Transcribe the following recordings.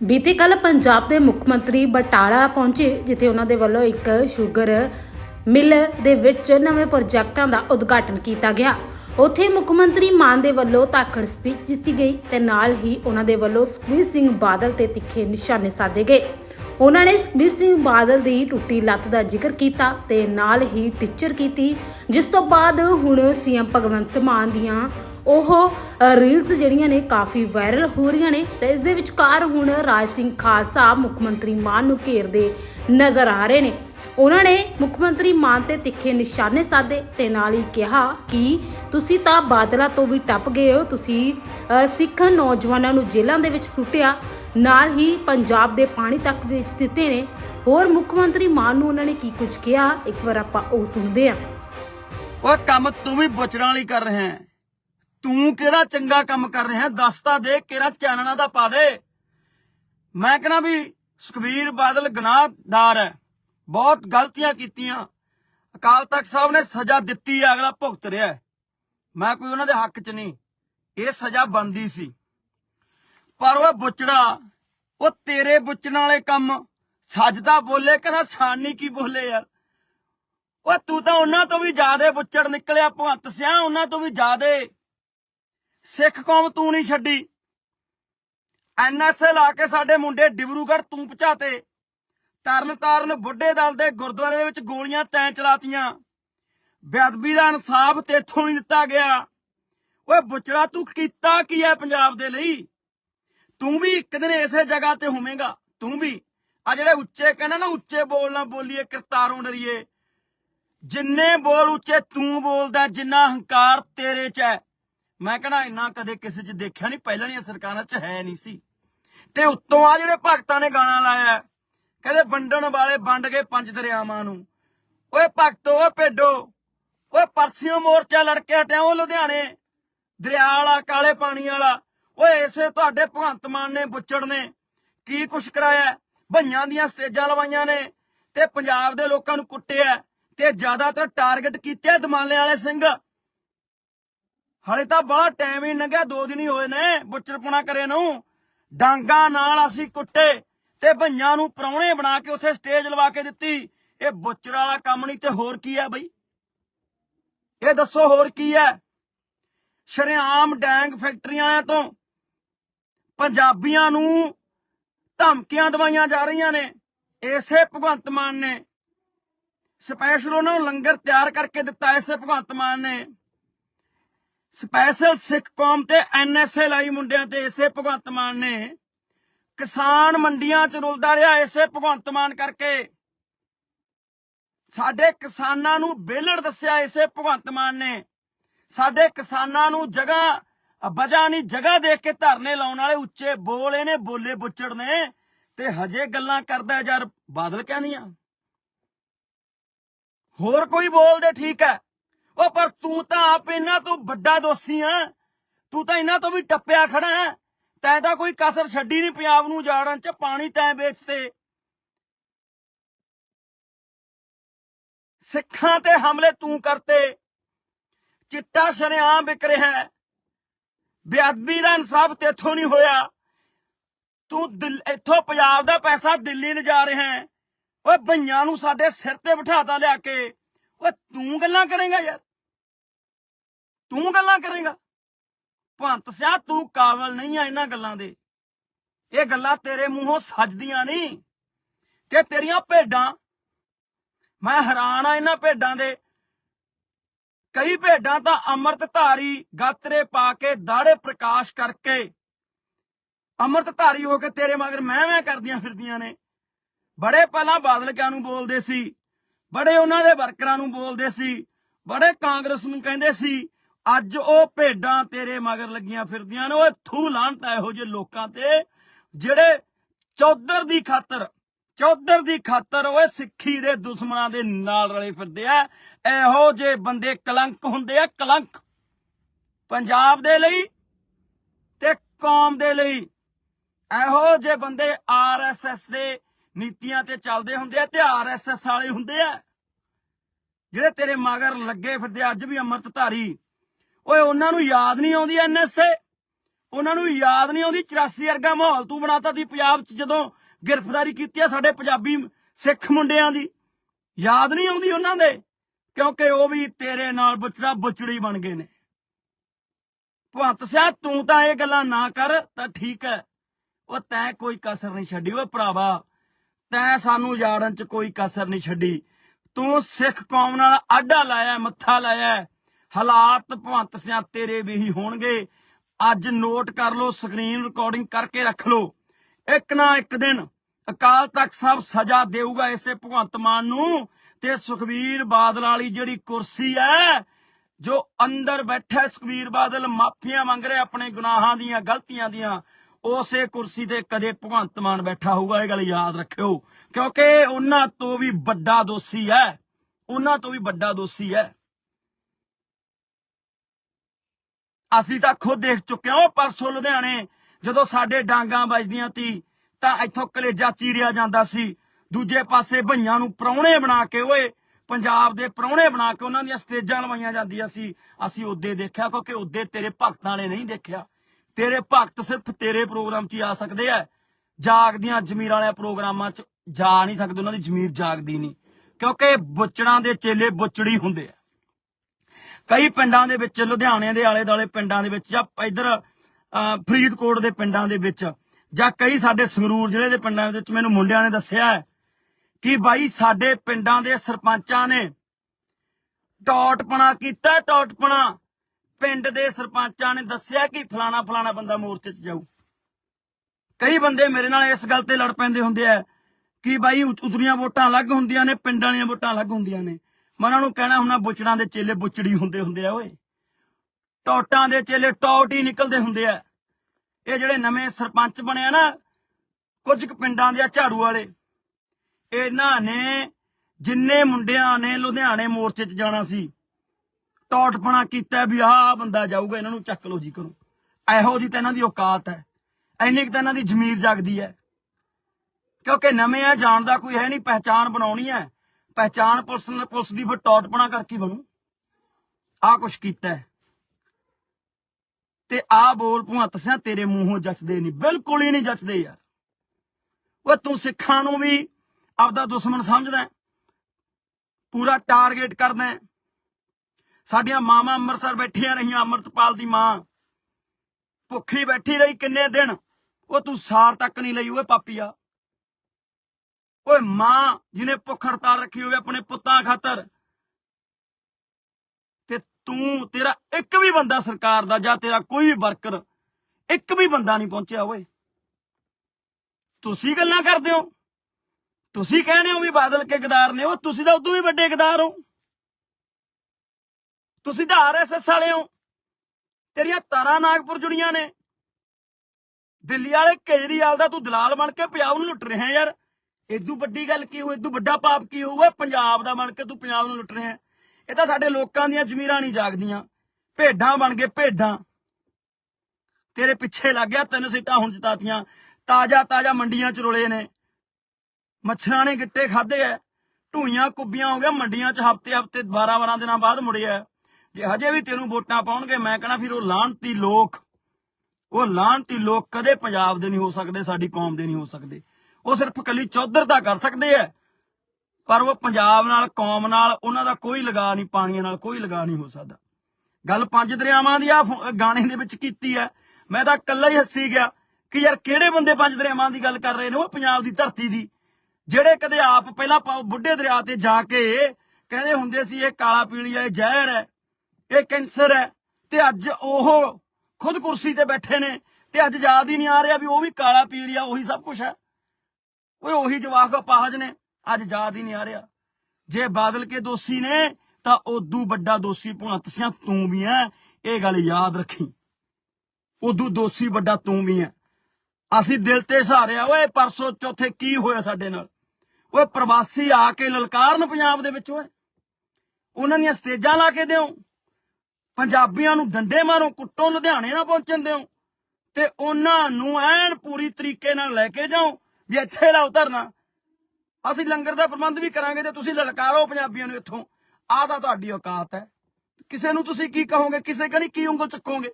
ਬੀਤੇ ਕੱਲ ਪੰਜਾਬ ਦੇ ਮੁੱਖ ਮੰਤਰੀ ਬਟਾਲਾ ਪਹੁੰਚੇ, ਜਿੱਥੇ ਉਹਨਾਂ ਦੇ ਵੱਲੋਂ ਇੱਕ ਸ਼ੂਗਰ ਮਿਲ ਦੇ ਵਿੱਚ ਨਵੇਂ ਪ੍ਰੋਜੈਕਟਾਂ ਦਾ ਉਦਘਾਟਨ ਕੀਤਾ ਗਿਆ। ਉੱਥੇ ਮੁੱਖ ਮੰਤਰੀ ਮਾਨ ਦੇ ਵੱਲੋਂ ਤਾਕੜ ਸਪੀਚ ਦਿੱਤੀ ਗਈ ਤੇ ਨਾਲ ਹੀ ਉਹਨਾਂ ਦੇ ਵੱਲੋਂ ਸੁਖਬੀਰ ਸਿੰਘ ਬਾਦਲ ਤੇ ਤਿੱਖੇ ਨਿਸ਼ਾਨੇ ਸਾਧੇ ਗਏ। ਉਹਨਾਂ ਨੇ ਸੁਖਬੀਰ ਸਿੰਘ ਬਾਦਲ ਦੀ ਟੁੱਟੀ ਲੱਤ ਦਾ ਜ਼ਿਕਰ ਕੀਤਾ ਤੇ ਨਾਲ ਹੀ ਟੀਚਰ ਕੀਤੀ, ਜਿਸ ਤੋਂ ਬਾਅਦ ਹੁਣ ਸੀਐਮ ਭਗਵੰਤ ਮਾਨ ਦੀਆਂ ਉਹ ਅ, ਰੀਲਸ ਜਿਹੜੀਆਂ ਨੇ ਕਾਫੀ ਵਾਇਰਲ ਹੋ ਰਹੀਆਂ ਨੇ ਤੇ ਇਸ ਦੇ ਵਿਚਕਾਰ ਹੁਣ ਰਾਜ ਸਿੰਘ ਖਾਲਸਾ ਮੁੱਖ ਮੰਤਰੀ ਮਾਨ ਨੂੰ ਘੇਰਦੇ ਨਜ਼ਰ ਆ ਰਹੇ ਨੇ। ਉਹਨਾਂ ਨੇ ਮੁੱਖ ਮੰਤਰੀ ਮਾਨ ਤੇ ਤਿੱਖੇ ਨਿਸ਼ਾਨੇ ਸਾਧੇ ਤੇ ਨਾਲ ਹੀ ਕਿਹਾ ਕਿ ਤੁਸੀਂ ਤਾਂ ਬਾਦਲਾਂ ਤੋਂ ਵੀ ਟੱਪ ਗਏ ਹੋ ਤੁਸੀਂ ਸਿੱਖ ਨੌਜਵਾਨਾਂ ਨੂੰ ਜੇਲ੍ਹਾਂ ਦੇ ਵਿੱਚ ਸੁੱਟਿਆ ਨਾਲ ਹੀ ਪੰਜਾਬ ਦੇ ਪਾਣੀ ਤੱਕ ਵੇਚ ਦਿੱਤੇ ਨੇ। ਹੋਰ ਮੁੱਖ ਮੰਤਰੀ ਮਾਨ ਨੂੰ ਉਹਨਾਂ ਨੇ ਕੀ ਕੁਝ ਕਿਹਾ? ਇੱਕ ਵਾਰ ਆਪਾਂ ਉਹ ਸੁਣਦੇ ਹਾਂ। ਉਹ ਕੰਮ ਤੂੰ ਵੀ ਬੁਚੜਾਂ ਲਈ ਕਰ ਰਿਹਾ ਹੈ। ਤੂੰ ਕਿਹੜਾ ਚੰਗਾ ਕੰਮ ਕਰ ਰਿਹਾ? ਹੈ ਦੱਸ ਤਾਂ ਦੇ, ਕਿਹੜਾ ਚਾਨਣਾ ਦਾ ਪਾ ਦੇ। ਮੈਂ ਕਹਣਾ ਵੀ ਸੁਖਬੀਰ ਬਾਦਲ ਗੁਨਾਹਦਾਰ ਹੈ। ਬਹੁਤ ਗਲਤੀਆਂ ਕੀਤੀਆਂ। ਅਕਾਲ ਤਖਤ ਸਾਹਿਬ ਨੇ ਸਜ਼ਾ ਦਿੱਤੀ ਹੈ, ਅਗਲਾ ਭੁਗਤ ਰਿਹਾ ਹੈ। ਮੈਂ ਕੋਈ ਉਹਨਾਂ ਦੇ ਹੱਕ 'ਚ ਨਹੀਂ। ਇਹ ਸਜ਼ਾ ਬਣਦੀ ਸੀ। ਪਰ ਉਹ ਬੁੱਚੜਾ, ਉਹ ਤੇਰੇ ਬੁੱਚਣ ਵਾਲੇ ਕੰਮ ਸੱਜਦਾ ਬੋਲੇ, ਕਹਿੰਦਾ ਸਾਨੀ ਕੀ ਬੋਲੇ ਯਾਰ। ਓਏ ਤੂੰ ਤਾਂ ਉਹਨਾਂ ਤੋਂ ਵੀ ਜ਼ਿਆਦੇ ਬੁੱਚੜ ਨਿਕਲਿਆ ਭਗਵੰਤ ਸਿਆ, ਉਹਨਾਂ ਤੋਂ ਵੀ ਜ਼ਿਆਦਾ। ਸਿੱਖ ਕੌਮ ਤੂੰ ਨਹੀਂ ਛੱਡੀ। ਐਨਐਸਏ ਲਾ ਕੇ ਸਾਡੇ ਮੁੰਡੇ ਡਿਬਰੂਗੜ ਤੂੰ ਪਹੁੰਚਾਤੇ ਤਰਨ ਤਾਰਨ ਬੁੱਢੇ ਦਲ ਦੇ ਗੁਰਦੁਆਰੇ ਦੇ ਵਿੱਚ ਗੋਲੀਆਂ ਤੈਂ ਚਲਾਤੀਆਂ। ਬੇਅਦਬੀ ਦਾ ਇਨਸਾਫ ਤੇਥੋਂ ਨਹੀਂ ਦਿੱਤਾ ਗਿਆ। ਓਏ ਬੁੱਚੜਾ, ਤੂੰ ਕੀਤਾ ਕੀ ਹੈ ਪੰਜਾਬ ਦੇ ਲਈ? ਤੂੰ ਵੀ ਇੱਕ ਦਿਨ ਇਸੇ ਜਗ੍ਹਾ ਤੇ ਹੋਵੇਂਗਾ। ਤੂੰ ਵੀ। ਆ ਜਿਹੜੇ ਉੱਚੇ ਕਹਿੰਦੇ ਨਾ, ਉੱਚੇ ਬੋਲ ਨਾ ਬੋਲੀਏ, ਕਰਤਾਰੋਂ ਡਰੀਏ। ਜਿੰਨੇ ਬੋਲ ਉੱਚੇ ਤੂੰ ਬੋਲਦਾ, ਜਿੰਨਾ ਹੰਕਾਰ ਤੇਰੇ 'ਚ ਹੈ ਮੈਂ ਕਹਣਾ ਇੰਨਾ ਕਦੇ ਕਿਸੇ 'ਚ ਦੇਖਿਆ ਨਹੀਂ, ਪਹਿਲਾਂ ਦੀਆਂ ਸਰਕਾਰਾਂ 'ਚ ਹੈ ਨਹੀਂ ਸੀ। ਤੇ ਉੱਤੋਂ ਆ ਜਿਹੜੇ ਭਗਤਾਂ ਨੇ ਗਾਣਾ ਲਾਇਆ, ਕਹਿੰਦੇ ਵੰਡਣ ਵਾਲੇ ਵੰਡ ਗਏ ਪੰਜ ਦਰਿਆਵਾਂ ਨੂੰ। ਓਏ ਭਗਤੋ, ਓਏ ਭੇਡੋ, ਓਏ ਪਰਸੀਓ ਮੋਰਚਾ ਲੜ ਕੇ ਹਟਿਆ ਉਹ ਲੁਧਿਆਣੇ, ਦਰਿਆ ਵਾਲਾ, ਕਾਲੇ ਪਾਣੀ ਵਾਲਾ। ਓਏ ਇਸੇ ਤੁਹਾਡੇ ਭਗਵੰਤ ਮਾਨ ਨੇ ਬੁੱਚੜ ਨੇ ਕੀ ਕੁਛ ਕਰਾਇਆ? ਭਈਆਂ ਦੀਆਂ ਸਟੇਜਾਂ ਲਵਾਈਆਂ ਨੇ ਤੇ ਪੰਜਾਬ ਦੇ ਲੋਕਾਂ ਨੂੰ ਕੁੱਟਿਆ ਤੇ ਜ਼ਿਆਦਾਤਰ ਟਾਰਗੇਟ ਕੀਤੇ ਦਮਾਲੇ ਵਾਲੇ ਸਿੰਘ। ਹਲੇ ਤਾਂ ਬੜਾ ਟਾਈਮ ਹੀ ਲੰਘਿਆ, ਦੋ ਦਿਨ ਹੀ ਹੋਏ ਨੇ ਬੁੱਚੜਪੁਣਾ ਕਰੇ ਨੂੰ। ਡਾਂਗਾ ਨਾਲ ਅਸੀਂ ਕੁੱਟੇ ਤੇ ਭਈਆਂ ਨੂੰ ਪ੍ਰਾਹੁਣੇ ਬਣਾ ਕੇ ਉੱਥੇ ਸਟੇਜ ਲਵਾ ਕੇ ਦਿੱਤੀ। ਇਹ ਬੁੱਚੜ ਵਾਲਾ ਕੰਮ ਨਹੀਂ ਤੇ ਹੋਰ ਕੀ ਹੈ ਬਈ? ਇਹ ਦੱਸੋ ਹੋਰ ਕੀ ਹੈ ਸ਼ਰੇਆਮ ਡੈਂਗ ਫੈਕਟਰੀਆਂ ਤੋਂ ਪੰਜਾਬੀਆਂ ਨੂੰ ਧਮਕੀਆਂ ਦਵਾਈਆਂ ਜਾ ਰਹੀਆਂ ਨੇ। ਇਸੇ ਭਗਵੰਤ ਮਾਨ ਨੇ। ਸਪੈਸ਼ਲ ਉਹਨਾਂ ਨੂੰ ਲੰਗਰ ਤਿਆਰ ਕਰਕੇ ਦਿੱਤਾ ਇਸੇ ਭਗਵੰਤ ਮਾਨ ਨੇ। ਸਪੈਸ਼ਲ ਸਿੱਖ ਕੌਮ ਤੇ ਐਨਐਸਏ ਲਾਈ ਮੁੰਡਿਆਂ ਤੇ ਇਸੇ ਭਗਵੰਤ ਮਾਨ ਨੇ ਕਿਸਾਨ ਮੰਡੀਆਂ 'ਚ ਰੁਲਦਾ ਰਿਹਾ ਇਸੇ ਭਗਵੰਤ ਮਾਨ ਕਰਕੇ। ਸਾਡੇ ਕਿਸਾਨਾਂ ਨੂੰ ਬੇਲੜ ਦੱਸਿਆ ਇਸੇ ਭਗਵੰਤ ਮਾਨ ਨੇ। ਸਾਡੇ ਕਿਸਾਨਾਂ ਨੂੰ ਜਗ੍ਹਾ ਵਜ੍ਹਾ ਨਹੀਂ, ਜਗ੍ਹਾ ਦੇਖ ਕੇ ਧਰਨੇ ਲਾਉਣ ਵਾਲੇ ਉੱਚੇ ਬੋਲ ਇਹਨੇ, ਬੋਲੇ ਬੁੱਚੜ ਨੇ ਤੇ ਹਜੇ ਗੱਲਾਂ ਕਰਦਾ ਯਾਰ ਬਾਦਲ ਕਹਿੰਦੀਆਂ। ਹੋਰ ਕੋਈ ਬੋਲਦੇ ਠੀਕ ਹੈ? ਉਹ ਪਰ ਤੂੰ ਤਾਂ ਆਪ ਇਹਨਾਂ ਤੋਂ ਵੱਡਾ ਦੋਸ਼ੀ ਆ। ਤੂੰ ਤਾਂ ਇਹਨਾਂ ਤੋਂ ਵੀ ਟੱਪਿਆ ਖੜਾ ਹੈ ਤੈਂ ਤਾਂ ਕੋਈ ਕਸਰ ਛੱਡੀ ਨਹੀਂ ਪੰਜਾਬ ਨੂੰ ਜਾੜਨ ਚ, ਪਾਣੀ ਤੈਂ ਵੇਚਤੇ ਸਿੱਖਾਂ ਤੇ ਹਮਲੇ ਤੂੰ ਕਰਤੇ। ਚਿੱਟਾ ਸ਼ਰੇਆਮ ਵਿਕ ਰਿਹਾ ਹੈ ਬੇਅਦਬੀ ਦਾ ਇਨਸਾਫ ਤੇਥੋਂ ਨਹੀਂ ਹੋਇਆ। ਤੂੰ ਦਿੱਲ- ਇੱਥੋਂ ਪੰਜਾਬ ਦਾ ਪੈਸਾ ਦਿੱਲੀ ਲਿਜਾ ਰਿਹਾ ਹੈ ਓਏ ਭਈਆਂ ਨੂੰ ਸਾਡੇ ਸਿਰ ਤੇ ਬਿਠਾਤਾ ਲਿਆ ਕੇ। ਓਏ, ਤੂੰ ਗੱਲਾਂ ਕਰੇਗਾ ਯਾਰ। ਤੂੰ ਗੱਲਾਂ ਕਰੇਗਾ। ਭੰਤ ਸਿਆ, ਤੂੰ ਕਾਬਲ ਨਹੀਂ ਆ ਇਹਨਾਂ ਗੱਲਾਂ ਦੇ। ਇਹ ਗੱਲਾਂ ਤੇਰੇ ਮੂੰਹੋਂ ਸੱਜਦੀਆਂ ਨਹੀਂ ਤੇ ਤੇਰੀਆਂ ਭੇਡਾਂ, ਮੈਂ ਹੈਰਾਨ ਆ ਇਹਨਾਂ ਭੇਡਾਂ ਦੇ। ਕਈ ਭੇਡਾਂ ਤਾਂ ਅੰਮ੍ਰਿਤ ਧਾਰੀ ਗਾਤਰੇ ਪਾ ਕੇ ਦਾੜੇ ਪ੍ਰਕਾਸ਼ ਕਰਕੇ ਅੰਮ੍ਰਿਤ ਧਾਰੀ ਹੋ ਕੇ ਤੇਰੇ ਮਗਰ ਮੈਂ ਮੈਂ ਕਰਦੀਆਂ ਫਿਰਦੀਆਂ ਨੇ। ਬੜੇ ਪਹਿਲਾਂ ਬਾਦਲ ਕਿਆਂ ਨੂੰ ਬੋਲਦੇ ਸੀ, ਬੜੇ ਉਹਨਾਂ ਦੇ ਵਰਕਰਾਂ ਨੂੰ ਬੋਲਦੇ ਸੀ, ਬੜੇ ਕਾਂਗਰਸ ਨੂੰ ਕਹਿੰਦੇ ਸੀ ਅੱਜ ਉਹ ਭੇਡਾਂ ਤੇਰੇ ਮਗਰ ਲੱਗੀਆਂ ਫਿਰਦੀਆਂ ਨੇ। ਓਏ ਥੂ ਲਾਂਟਾ ਇਹੋ ਜਿਹੇ ਲੋਕਾਂ ਤੇ ਜਿਹੜੇ ਚੌਧਰ ਦੀ ਖਾਤਰ ਚੌਧਰ ਦੀ ਖਾਤਰ ਓਏ ਸਿੱਖੀ ਦੇ ਦੁਸ਼ਮਣਾਂ ਦੇ ਨਾਲ ਰਲੇ ਫਿਰਦੇ ਆ। ਇਹੋ ਜਿਹੇ ਬੰਦੇ ਕਲੰਕ ਹੁੰਦੇ ਆ ਕਲੰਕ। ਪੰਜਾਬ ਦੇ ਲਈ ਤੇ ਕੌਮ ਦੇ ਲਈ ਇਹੋ ਜਿਹੇ ਬੰਦੇ ਆਰਐਸਐਸ ਦੇ ਨੀਤੀਆਂ ਤੇ ਚੱਲਦੇ ਹੁੰਦੇ ਆ ਤੇ ਆਰਐਸਐਸ ਵਾਲੇ ਹੁੰਦੇ ਆ। ਜਿਹੜੇ ਤੇਰੇ ਮਗਰ ਲੱਗੇ ਫਿਰਦੇ ਆ, ਅੱਜ ਵੀ ਅੰਮ੍ਰਿਤਧਾਰੀ ਓਏ ਉਹਨਾਂ ਨੂੰ ਯਾਦ ਨਹੀਂ ਆਉਂਦੀ ਐਨਐਸਏ। ਉਹਨਾਂ ਨੂੰ ਯਾਦ ਨਹੀਂ ਆਉਂਦੀ 84 ਵਰਗਾ ਮਾਹੌਲ ਤੂੰ ਬਣਾਤਾ ਸੀ ਪੰਜਾਬ 'ਚ ਜਦੋਂ ਗ੍ਰਿਫਤਾਰੀ ਕੀਤੀ ਆ ਸਾਡੇ ਪੰਜਾਬੀ ਸਿੱਖ ਮੁੰਡਿਆਂ ਦੀ। ਯਾਦ ਨਹੀਂ ਆਉਂਦੀ ਉਹਨਾਂ ਦੇ, ਕਿਉਂਕਿ ਉਹ ਵੀ ਤੇਰੇ ਨਾਲ ਬਚੜਾ ਬਚੜੀ ਬਣ ਗਏ ਨੇ। ਭਵੰਤ ਸਿਆ, ਤੂੰ ਤਾਂ ਇਹ ਗੱਲਾਂ ਨਾ ਕਰ, ਤਾਂ ਠੀਕ ਹੈ ਉਹ ਤੈਂ ਕੋਈ ਕਸਰ ਨਹੀਂ ਛੱਡੀ, ਓਏ ਭਰਾਵਾ, ਤੈਂ ਸਾਨੂੰ ਯਾਰਨ 'ਚ ਕੋਈ ਕਸਰ ਨਹੀਂ ਛੱਡੀ। ਤੂੰ ਸਿੱਖ ਕੌਮ ਨਾਲ ਆਡਾ ਲਾਇਆ, ਮੱਥਾ ਲਾਇਆ। ਹਾਲਾਤ ਭਵੰਤ ਸਿਆ ਤੇਰੇ ਵੀ ਹੀ ਹੋਣਗੇ। ਅੱਜ ਨੋਟ ਕਰ ਲਓ ਸਕਰੀਨ ਰਿਕਾਰਡਿੰਗ ਕਰਕੇ ਰੱਖ ਲਓ। ਇੱਕ ਨਾ ਇੱਕ ਦਿਨ ਅਕਾਲ ਤਖਤ ਸਾਹਿਬ ਸਜ਼ਾ ਦੇਊਗਾ ਇਸੇ ਭਗਵੰਤ ਮਾਨ ਨੂੰ ਤੇ ਸੁਖਬੀਰ ਬਾਦਲ ਵਾਲੀ ਜਿਹੜੀ ਕੁਰਸੀ ਹੈ, ਜੋ ਅੰਦਰ ਬੈਠਾ ਸੁਖਬੀਰ ਬਾਦਲ ਮਾਫੀਆਂ ਮੰਗ ਰਿਹਾ ਆਪਣੇ ਗੁਨਾਹਾਂ ਦੀਆਂ, ਗਲਤੀਆਂ ਦੀਆਂ, ਉਸੇ ਕੁਰਸੀ ਤੇ ਕਦੇ ਭਗਵੰਤ ਮਾਨ ਬੈਠਾ ਹੋਊਗਾ, ਇਹ ਗੱਲ ਯਾਦ ਰੱਖਿਓ। ਕਿਉਂਕਿ ਉਹਨਾਂ ਤੋਂ ਵੀ ਵੱਡਾ ਦੋਸ਼ੀ ਹੈ। ਉਹਨਾਂ ਤੋਂ ਵੀ ਵੱਡਾ ਦੋਸ਼ੀ ਹੈ। ਅਸੀਂ ਤਾਂ ਖੁਦ ਦੇਖ ਚੁੱਕੇ ਹਾਂ ਪਰਸੋਂ ਲੁਧਿਆਣੇ ਜਦੋਂ ਸਾਡੇ ਡਾਂਗਾਂ ਵੱਜਦੀਆਂ ਤੀ, ਤਾਂ ਇੱਥੋਂ ਕਲੇਜਾ ਚੀਰਿਆ ਜਾਂਦਾ ਸੀ। ਦੂਜੇ ਪਾਸੇ ਭਈਆਂ ਨੂੰ ਪ੍ਰਾਹੁਣੇ ਬਣਾ ਕੇ, ਓਏ, ਪੰਜਾਬ ਦੇ ਪ੍ਰਾਹੁਣੇ ਬਣਾ ਕੇ ਉਹਨਾਂ ਦੀਆਂ ਸਟੇਜਾਂ ਲਵਾਈਆਂ ਜਾਂਦੀਆਂ ਸੀ। ਅਸੀਂ ਉਹਦੇ ਦੇਖਿਆ, ਕਿਉਂਕਿ ਉਹਦੇ ਤੇਰੇ ਭਗਤਾਂ ਵਾਲੇ ਨਹੀਂ ਦੇਖਿਆ। ਤੇਰੇ ਭਗਤ ਸਿਰਫ ਤੇਰੇ ਪ੍ਰੋਗਰਾਮ 'ਚ ਹੀ ਆ ਸਕਦੇ ਆ ਜਾਗਦੀਆਂ ਜ਼ਮੀਰ ਵਾਲਿਆਂ ਪ੍ਰੋਗਰਾਮਾਂ 'ਚ ਜਾ ਨਹੀਂ ਸਕਦੇ, ਉਹਨਾਂ ਦੀ ਜ਼ਮੀਰ ਜਾਗਦੀ ਨਹੀਂ। ਕਿਉਂਕਿ ਬੁੱਚੜਾਂ ਦੇ ਚੇਲੇ ਬੁੱਚੜੀ ਹੁੰਦੇ ਆ ਕਈ ਪਿੰਡਾਂ ਦੇ ਵਿੱਚ ਲੁਧਿਆਣੇ ਦੇ ਆਲੇ ਦੁਆਲੇ ਪਿੰਡਾਂ ਦੇ ਵਿੱਚ ਜਾਂ ਇਧਰ ਫਰੀਦਕੋਟ ਦੇ ਪਿੰਡਾਂ ਦੇ ਵਿੱਚ ਜਾਂ ਕਈ ਸਾਡੇ ਸੰਗਰੂਰ ਜ਼ਿਲ੍ਹੇ ਦੇ ਪਿੰਡਾਂ ਦੇ ਵਿੱਚ ਮੈਨੂੰ ਮੁੰਡਿਆਂ ਨੇ ਦੱਸਿਆ ਹੈ ਕਿ ਬਾਈ ਸਾਡੇ ਪਿੰਡਾਂ ਦੇ ਸਰਪੰਚਾਂ ਨੇ ਟੌਟਪਣਾ ਕੀਤਾ, ਟੌਟਪਣਾ। ਪਿੰਡ ਦੇ ਸਰਪੰਚਾਂ ਨੇ ਦੱਸਿਆ ਕਿ ਫਲਾਣਾ ਫਲਾਣਾ ਬੰਦਾ ਮੋਰਚੇ 'ਚ ਜਾਊ। ਕਈ ਬੰਦੇ ਮੇਰੇ ਨਾਲ ਇਸ ਗੱਲ ਤੇ ਲੜ ਪੈਂਦੇ ਹੁੰਦੇ ਆ ਕਿ ਬਾਈ ਉਤ- ਉਤਰੀਆਂ ਵੋਟਾਂ ਅਲੱਗ ਹੁੰਦੀਆਂ ਨੇ, ਪਿੰਡਾਂ ਦੀਆਂ ਵੋਟਾਂ ਅਲੱਗ ਹੁੰਦੀਆਂ ਨੇ। ਮੈਂ ਉਹਨਾਂ ਨੂੰ ਕਹਿਣਾ ਹੁੰਦਾ, ਬੁੱਚੜਾਂ ਦੇ ਚੇਲੇ ਬੁੱਚੜੀ ਹੁੰਦੇ ਹੁੰਦੇ ਆ ਓਏ। ਟੌਟਾਂ ਦੇ ਚੇਲੇ ਟੌਟ ਹੀ ਨਿਕਲਦੇ ਹੁੰਦੇ ਆ। ਇਹ ਜਿਹੜੇ ਨਵੇਂ ਸਰਪੰਚ ਬਣੇ ਆ ਨਾ, ਕੁਝ ਕੁ ਪਿੰਡਾਂ ਦੇ ਆ, ਝਾੜੂ ਵਾਲੇ। ਇਹਨਾਂ ਨੇ ਜਿੰਨੇ ਮੁੰਡਿਆਂ ਨੇ ਲੁਧਿਆਣੇ ਮੋਰਚੇ 'ਚ ਜਾਣਾ ਸੀ, ਟੌਟਪਣਾ ਕੀਤਾ ਵੀ ਆਹ ਬੰਦਾ ਜਾਊਗਾ, ਇਹਨਾਂ ਨੂੰ ਚੱਕ ਲਓ ਜੀ ਕਰੋ ਇਹੋ ਜੀ ਤਾਂ ਇਹਨਾਂ ਦੀ ਔਕਾਤ ਹੈ। ਐਨੀ ਕੁ ਤਾਂ ਇਹਨਾਂ ਦੀ ਜ਼ਮੀਰ ਜਾਗਦੀ ਹੈ। ਕਿਉਂਕਿ ਨਵੇਂ ਆ, ਜਾਣ ਦਾ ਕੋਈ ਹੈ ਨਹੀਂ ਪਹਿਚਾਨ ਬਣਾਉਣੀ ਹੈ। ਪਹਿਚਾਣ ਪੁਲਿਸ ਨੇ ਪੁਲਿਸ ਦੀ ਫਿਰ ਟੌਟਪਣਾ ਕਰਕੇ ਬਣੂ। ਆ ਕੁਛ ਕੀਤਾ ਤੇ ਆ ਬੋਲ ਭੂਆ ਸਿਆ ਤੇਰੇ ਮੂੰਹੋਂ ਜੱਚਦੇ ਨਹੀਂ। ਬਿਲਕੁਲ ਹੀ ਨਹੀਂ ਜੱਚਦੇ ਯਾਰ। ਉਹ ਤੂੰ ਸਿੱਖਾਂ ਨੂੰ ਵੀ ਆਪਦਾ ਦੁਸ਼ਮਣ ਸਮਝਦਾ ਪੂਰਾ ਟਾਰਗੇਟ ਕਰਦਾ ਸਾਡੀਆਂ ਮਾਵਾਂ ਅੰਮ੍ਰਿਤਸਰ ਬੈਠੀਆਂ ਰਹੀਆਂ, ਅੰਮ੍ਰਿਤਪਾਲ ਦੀ ਮਾਂ। ਭੁੱਖੀ ਬੈਠੀ ਰਹੀ ਕਿੰਨੇ ਦਿਨ। ਉਹ ਤੂੰ ਸਾਰ ਤੱਕ ਨਹੀਂ ਲਈ ਓਏ ਪਾਪੀਆ ਓਏ ਮਾਂ ਜਿਹਨੇ ਭੁੱਖ ਹੜਤਾਲ ਰੱਖੀ ਹੋਵੇ ਆਪਣੇ ਪੁੱਤਾਂ ਖਾਤਰ, ਤੇ ਤੂੰ ਤੇਰਾ ਇੱਕ ਵੀ ਬੰਦਾ ਸਰਕਾਰ ਦਾ ਜਾਂ ਤੇਰਾ ਕੋਈ ਵੀ ਵਰਕਰ ਇੱਕ ਵੀ ਬੰਦਾ ਨਹੀਂ ਪਹੁੰਚਿਆ ਓਏ। ਤੁਸੀਂ ਗੱਲਾਂ ਕਰਦੇ ਹੋ। ਤੁਸੀਂ ਕਹਿੰਦੇ ਹੋ ਵੀ ਬਾਦਲ ਕੇ ਗਦਾਰ ਨੇ, ਉਹ ਤੁਸੀਂ ਤਾਂ ਉਦੋਂ ਵੀ ਵੱਡੇ ਗਦਾਰ ਹੋ। ਤੁਸੀਂ ਤਾਂ ਆਰਐਸਐਸ ਵਾਲੇ ਹੋ। ਤੇਰੀਆਂ ਤਾਰਾਂ ਨਾਗਪੁਰ ਜੁੜੀਆਂ ਨੇ। ਦਿੱਲੀ ਵਾਲੇ ਕੇਜਰੀਵਾਲ ਦਾ ਤੂੰ ਦਲਾਲ ਬਣ ਕੇ ਪੰਜਾਬ ਨੂੰ ਲੁੱਟ ਰਿਹਾ ਯਾਰ। ਇਦੋਂ ਵੱਡੀ ਗੱਲ ਕੀ ਹੋਊ ਇਦੋਂ ਵੱਡਾ ਪਾਪ ਕੀ ਹੋਊਗਾ ਪੰਜਾਬ ਦਾ ਬਣ ਕੇ ਤੂੰ ਪੰਜਾਬ ਨੂੰ ਲੁੱਟ ਰਿਹਾ ਇਹ ਤਾਂ ਸਾਡੇ ਲੋਕਾਂ ਦੀਆਂ ਜ਼ਮੀਰਾਂ ਨਹੀਂ ਜਾਗਦੀਆਂ। ਭੇਡਾਂ ਬਣ ਗਏ ਭੇਡਾਂ। ਤੇਰੇ ਪਿੱਛੇ ਲੱਗ ਗਿਆ, ਤਿੰਨ ਸੀਟਾਂ ਹੁਣ ਜਿਤਾਤੀਆਂ। ਤਾਜ਼ਾ ਤਾਜ਼ਾ ਮੰਡੀਆਂ ਚ ਰੁਲੇ ਨੇ। ਮੱਛਰਾਂ ਨੇ ਗਿੱਟੇ ਖਾਦੇ ਐ। ਢੂਈਆਂ, ਕੁੱਬੀਆਂ ਹੋ ਗਿਆ, ਮੰਡੀਆਂ ਚ ਹਫ਼ਤੇ ਹਫ਼ਤੇ 12 12 ਦਿਨਾਂ ਬਾਅਦ ਮੁੜਿਆ ਜੇ ਹਜੇ ਵੀ ਤੈਨੂੰ ਵੋਟਾਂ ਪਾਉਣਗੇ, ਮੈਂ ਕਹਣਾ ਫਿਰ ਉਹ ਲਾਹਣਤੀ ਲੋਕ, ਉਹ ਲਾਹਣਤੀ ਲੋਕ ਕਦੇ ਪੰਜਾਬ ਦੇ ਨਹੀਂ ਹੋ ਸਕਦੇ, ਸਾਡੀ ਕੌਮ ਦੇ ਨਹੀਂ ਹੋ ਸਕਦੇ। ਉਹ ਸਿਰਫ ਕੱਲੀ ਚੌਧਰਤਾ ਕਰ ਸਕਦੇ ਐ। ਪਰ ਉਹ ਪੰਜਾਬ ਨਾਲ, ਕੌਮ ਨਾਲ, ਉਹਨਾਂ ਦਾ ਕੋਈ ਲਗਾ ਨਹੀਂ, ਪਾਣੀਆਂ ਨਾਲ ਕੋਈ ਲਗਾ ਨਹੀਂ ਹੋ ਸਕਦਾ। ਗੱਲ ਪੰਜ ਦਰਿਆਵਾਂ ਦੀ ਆ ਗਾਣੇ ਦੇ ਵਿੱਚ ਕੀਤੀ ਹੈ ਮੈਂ ਤਾਂ ਇਕੱਲਾ ਹੀ ਹੱਸੀ ਗਿਆ ਕਿ ਯਾਰ ਕਿਹੜੇ ਬੰਦੇ ਪੰਜ ਦਰਿਆਵਾਂ ਦੀ ਗੱਲ ਕਰ ਰਹੇ ਨੇ ਉਹ ਪੰਜਾਬ ਦੀ ਧਰਤੀ ਦੀ। ਜਿਹੜੇ ਕਦੇ ਆਪ ਪਹਿਲਾਂ ਬੁੱਢੇ ਦਰਿਆ ਤੇ ਜਾ ਕੇ ਕਹਿੰਦੇ ਹੁੰਦੇ ਸੀ, ਇਹ ਕਾਲਾ ਪੀਲੀਆ ਇਹ ਜ਼ਹਿਰ ਹੈ ਇਹ ਕੈਂਸਰ ਹੈ ਤੇ ਅੱਜ ਉਹ ਖੁਦ ਕੁਰਸੀ ਤੇ ਬੈਠੇ ਨੇ, ਤੇ ਅੱਜ ਯਾਦ ਹੀ ਨਹੀਂ ਆ ਰਿਹਾ ਵੀ ਉਹ ਵੀ ਕਾਲਾ ਪੀਲੀਆ ਉਹੀ ਸਭ ਕੁਝ ਹੈ ਓਏ ਉਹੀ ਜਵਾਕ ਅਪਾਹਜ ਨੇ। ਅੱਜ ਯਾਦ ਹੀ ਨਹੀਂ ਆ ਰਿਹਾ। ਜੇ ਬਾਦਲ ਕੇ ਦੋਸ਼ੀ ਨੇ, ਤਾਂ ਉਦੋਂ ਵੱਡਾ ਦੋਸ਼ੀ ਭਗਵੰਤ ਸਿੰਘ ਤੂੰ ਵੀ ਹੈ ਇਹ ਗੱਲ ਯਾਦ ਰੱਖੀ। ਉਦੋਂ ਦੋਸ਼ੀ ਵੱਡਾ ਤੂੰ ਵੀ ਹੈ ਅਸੀਂ ਦਿਲ ਤੇ ਸਹਾਰਿਆ ਓਏ ਪਰਸੋਂ ਚੌਥੇ ਕੀ ਹੋਇਆ ਸਾਡੇ ਨਾਲ? ਓਏ ਪ੍ਰਵਾਸੀ ਆ ਕੇ ਲਲਕਾਰਨ ਪੰਜਾਬ ਦੇ ਵਿੱਚ, ਓਏ। ਉਹਨਾਂ ਦੀਆਂ ਸਟੇਜਾਂ ਲਾ ਕੇ ਦਿਓ। ਪੰਜਾਬੀਆਂ ਨੂੰ ਡੰਡੇ ਮਾਰੋ, ਕੁੱਟੋ, ਲੁਧਿਆਣੇ ਨਾ ਪਹੁੰਚਣ ਦਿਓ। ਤੇ ਉਹਨਾਂ ਨੂੰ ਐਨ ਪੂਰੀ ਤਰੀਕੇ ਨਾਲ ਲੈ ਕੇ ਜਾਓ। ਵੀ ਇੱਥੇ ਲਾਓ ਧਰਨਾ। ਅਸੀਂ ਲੰਗਰ ਦਾ ਪ੍ਰਬੰਧ ਵੀ ਕਰਾਂਗੇ ਤੇ ਤੁਸੀਂ ਲਲਕਾਰੋ ਪੰਜਾਬੀਆਂ ਨੂੰ ਇੱਥੋਂ। ਆਹ ਤਾਂ ਤੁਹਾਡੀ ਔਕਾਤ ਹੈ। ਕਿਸੇ ਨੂੰ ਤੁਸੀਂ ਕੀ ਕਹੋਗੇ, ਕਿਸੇ ਕਣੀ ਕੀ ਉਂਗਲ ਚੱਕੋਗੇ?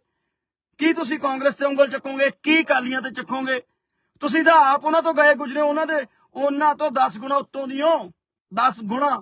ਕੀ ਤੁਸੀਂ ਕਾਂਗਰਸ ਤੇ ਉਂਗਲ ਚੱਕੋਗੇ? ਕੀ ਕਾਲੀਆਂ ਤੇ ਚੱਕੋਗੇ? ਤੁਸੀਂ ਤਾਂ ਆਪ ਉਹਨਾਂ ਤੋਂ ਗਏ ਗੁਜਰੇ, ਉਹਨਾਂ ਦੇ ਉਹਨਾਂ ਤੋਂ 10 ਗੁਣਾ ਉੱਤੋਂ ਦਿਓ 10 ਗੁਣਾ।